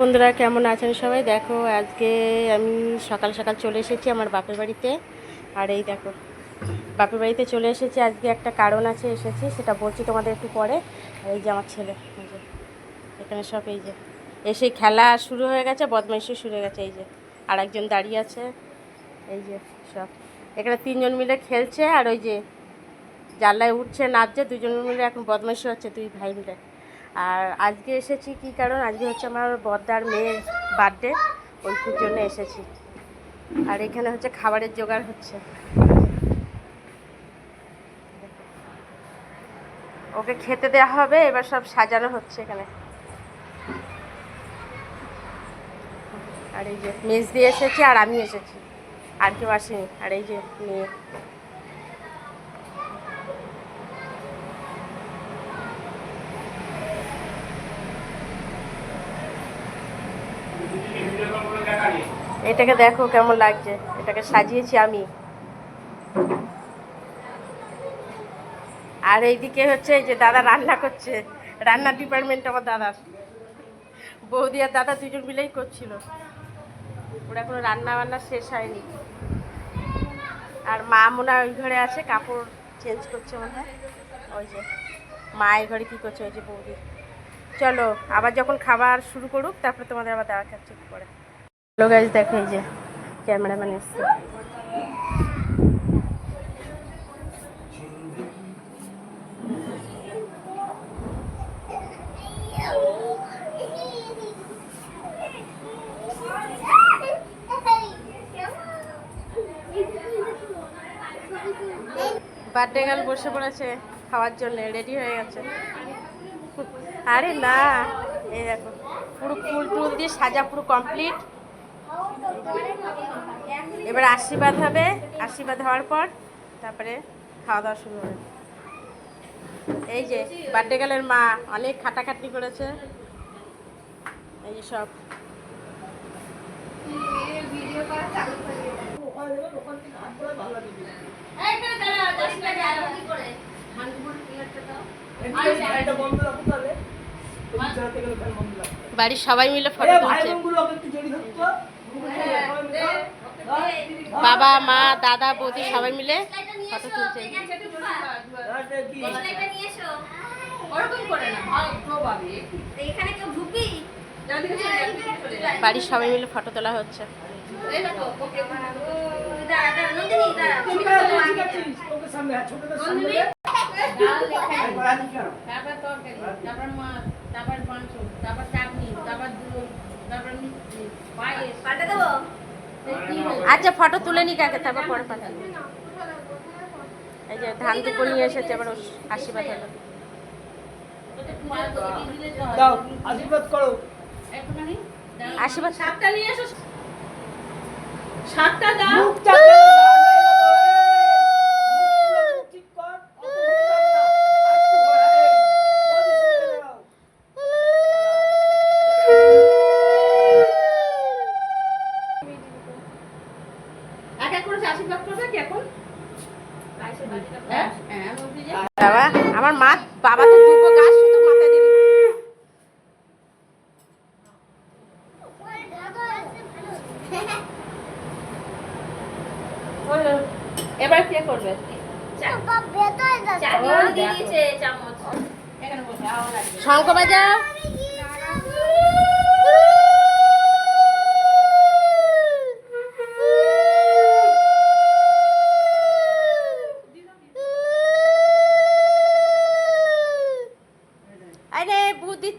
বন্ধুরা, কেমন আছেন সবাই? দেখো, আজকে আমি সকাল সকাল চলে এসেছি আমার বাপের বাড়িতে। আর এই দেখো, বাপের বাড়িতে চলে এসেছি। আজকে একটা কারণ আছে, এসেছি, সেটা বলছি তোমাদের একটু পরে। আর এই যে আমার ছেলে যে, এখানে সব এই যে, এসে খেলা শুরু হয়ে গেছে, বদমাইশি শুরু হয়ে গেছে, এই যে আর একজন দাঁড়িয়ে আছে, এই যে সব। এখানে তিনজন মিলে খেলছে, আর ওই যে, জানলায় উঠছে, নাচছে, দুজন মিলে এখন বদমাইশি হচ্ছে, দুই ভাই মিলে। আর আজকে এসেছি কি কারণ? আজকে হচ্ছে আমার বদ্দার মেয়ের বার্থডে ওইটির জন্য এসেছি। আর এখানে হচ্ছে খাবারের জোগাড় হচ্ছে। ওকে খেতে দেওয়া হবে, এবার সব সাজানো হচ্ছে এখানে। আর এই যে মেজ দিয়ে এসেছি, আর আমি এসেছি। আর কেউ আসেনি। আর এই যে মেয়ে। এটাকে দেখো কেমন লাগছে। এটাকে সাজিয়েছি আমি। আর এইদিকে হচ্ছে এই যে দাদা রান্না করছে। রান্নার ডিপার্টমেন্ট আমার দাদার। বৌদি আর দাদা দুজন মিলেই করছিল। ওরা কোনো রান্না বান্না শেষ হয়নি। আর মা মনে হয় ওই ঘরে আছে, কাপড় চেঞ্জ করছে মনে হয় ওই যে, মা এই ঘরে কী করছে? ওই যে বৌদি। চলো, আবার যখন খাবার শুরু করুক, তারপরে তোমাদের আবার দেওয়া খাচ্ছে পরে। হ্যালো গাইজ দেখো এই যে ক্যামেরাম্যান এসছে। বার্থডে গার্ল বসে পড়েছে, খাওয়ার জন্য রেডি হয়ে গেছে। আরে না, এই দেখো, পুরো ফুল টুল দিয়ে সাজা পুরো কমপ্লিট এবার আশীর্বাদ হবে, আশীর্বাদ হওয়ার পর তারপরে খাওয়া দাওয়া শুরু হবে। এই যে বার্থডে গার্লের মা অনেক খাটাখাটনি করেছে। এই যে সব। বাড়ির সবাই মিলে ফটো তুলছে বাবা মা দাদা বৌদি সবাই মিলে ফটো তুলছে বাড়ির সবাই মিলে ফটো তোলা হচ্ছে দাঁড়া দাঁড়া নন্দিনী দাঁড়া তারপর তরকারি তারপর মাছ তারপর মাংস তারপর চাটনি তারপর দুধ তারপর মিষ্টি পায়েস পাল্টে দেবো আচ্ছা ফটো তুলে নি কাকে? তারপর পরে পাঠাবো এই যে ধান দুপুর নিয়ে এসেছে আবার আশীর্বাদ হলো। দাও আশীর্বাদ করো। একটুখানি আশীর্বাদ সাতটা নিয়ে এসো। সাতটা দাও মুখ চাপে দাও, মুখ ঠিক কর, অত মুখ চাপে না। আরেকটু ঘোরা, এই, position এ দাও। এক এক করে আশীর্বাদ করবে কি এখন হ্যাঁ হ্যাঁ বলছি যে বাবা আমার মা বাবা তো দুর্গ গাছ শুধু মাথায় দিল। এবার কে করবে? চাটনিও দিয়ে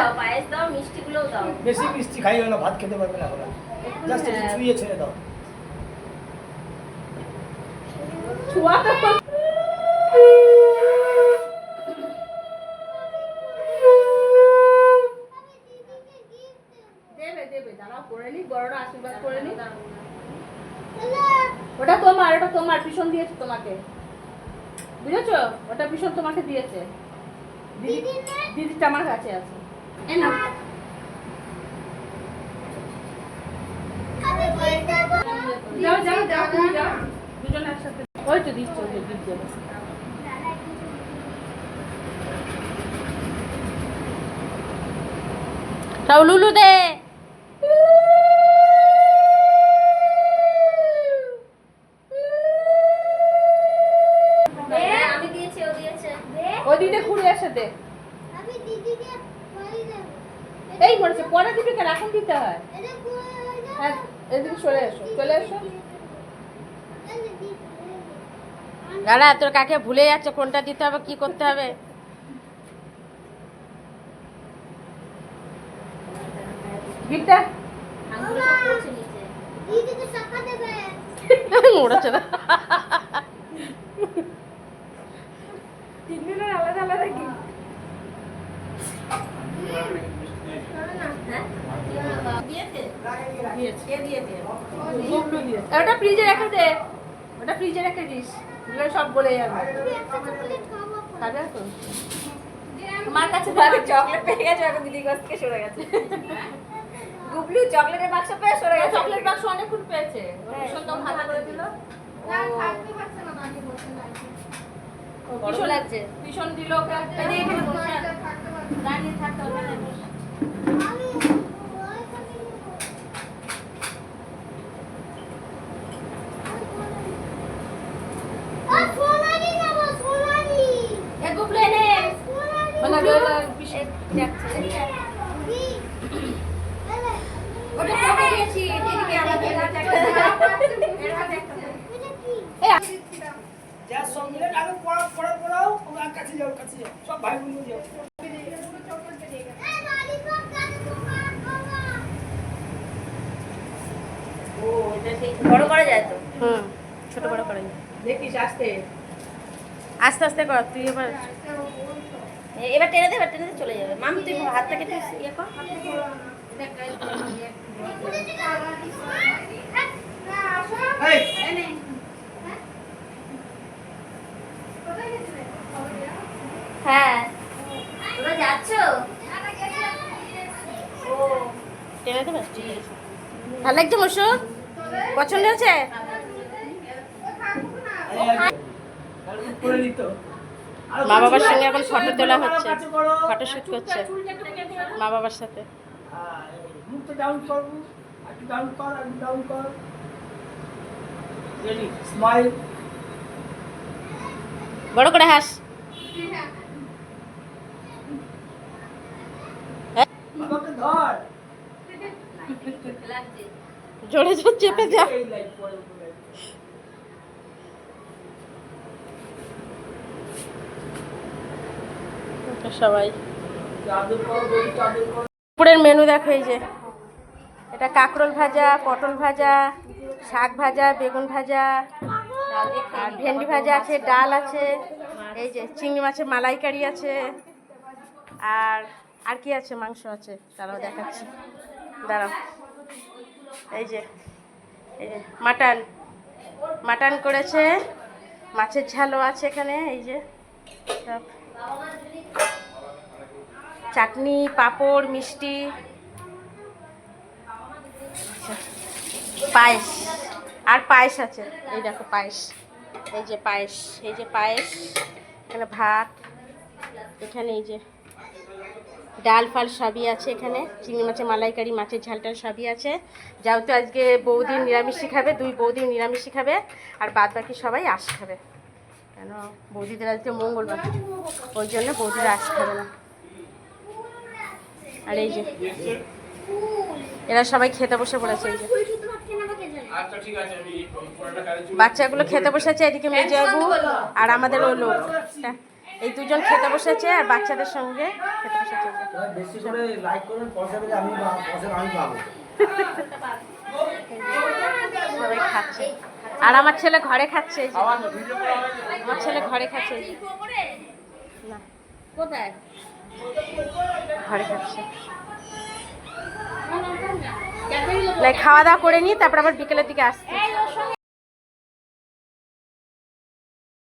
দাও পায়েস দাও মিষ্টিগুলোও দাও। বেশি মিষ্টি ভাত খেতে পারবে না জাস্ট একটু ছুঁয়ে হ্যাঁ। ছেড়ে দাও। ওটা তোমার ওটা তোমার তোমাকে। বুঝেছ? ওটা তোমাকে দিয়েছে। আমার কাছে আছে। একসাথে। ওই তো দিচ্ছ ওই তো দিচ্ছ। সব লুলু দে। আমি দিয়েছি ও দিয়েছে। ওই দিকে ঘুরে এসে দে। এই মরেছে পরে দিবি কেন? এখন দিতে হয়। হ্যাঁ এদিকে চলে এসো চলে এসো। দাঁড়া তোর কাকে ভুলে যাচ্ছে কোনটা দিতে হবে কি করতে হবে? গিফটটা? মরেছে না। আলাদা আলাদা গিফট। ওটা ফ্রিজে রেখে দে। ওটা ফ্রিজে রেখে দিস। এগুলো সব বলে যাবে। খাবে তো? তোমার কাছে চকলেট পেয়ে গেছে এখন থেকে সরে গেছে। গুবলু চকলেটের বাক্স পেয়ে সরে গেছে। চকলেট বাক্স অনেকক্ষণ পেয়েছে। ভীষণ তো ভালো করে দিল। ভীষণ লাগছে। দিল ওকে। দাঁড়িয়ে থাকতে হবে না বসে। এ গুবলু এনে মানে ওগুলো বিশেষ ওটা পরে দিয়েছি দিদিকে আমাদের হাতে একটা দাও। যা সব ভাই বোন যাও বড় করা যায় তো হুম ছোট বড় করে নে। দেখিস আসতে আস্তে আস্তে কর তুই এবার এবার টেনে দে এবার টেনে দে চলে যাবে। মাম তুই হাতটাকে তুই ইয়ে কর। এই। হ্যাঁ। তোমরা যাচ্ছ? ও। টেনে দেবে? ভালো লাগছে মশু পছন্দ হয়েছে? করে দিত মা বাবার সঙ্গে এখন ফটো তোলা হচ্ছে ফটো শুট করছে। মা বাবার সাথে। বড় করে হাস। জোরে জোর চেপে যা এই লাইট পরে উপরে সবাই। দুপুরের মেনু দেখো এই যে। এটা কাঁকরোল ভাজা, পটল ভাজা, শাক ভাজা, বেগুন ভাজা, ভেন্ডি ভাজা আছে, ডাল আছে, এই যে চিংড়ি মাছের মালাইকারি আছে, আর আর কি আছে, মাংস আছে? তারাও দেখাচ্ছি। দাঁড়াও। এই যে এই যে, মাটন। মাটন করেছে, মাছের ঝালও আছে এখানে, এই যে, সব। চাটনি, পাঁপড়, মিষ্টি। পায়েস। আর পায়েস আছে। এই দেখো পায়েস। এই যে পায়েস। এই যে পায়েস। এখানে ভাত। এখানে এই যে ডাল ফাল সবই আছে এখানে। চিংড়ি মাছের মালাইকারি, মাছের ঝাল টাল সবই আছে। যেহেতু আজকে বৌদি নিরামিষই খাবে, দুই বৌদি নিরামিষই খাবে, আর বাদ বাকি সবাই আঁশ খাবে। কেন? বৌদিদের আজকে মঙ্গলবার। ওই জন্য বৌদিরা আঁশ খাবে না। আর এই যে এরা সবাই খেতে বসে পড়েছে এই যে। বাচ্চাগুলো খেতে বসেছে এদিকে মেজাবু আর আমাদের ও লোক এই দুজন খেতে বসেছে আর বাচ্চাদের সঙ্গে খেতে বসেছে সবাই খাচ্ছে। আর আমার ছেলে ঘরে খাচ্ছে আমার ছেলে ঘরে খাচ্ছে না। কোথায়? ঘরে খাচ্ছে খাওয়া দাওয়া করে নিই তারপর আবার বিকেলের দিকে আসছি।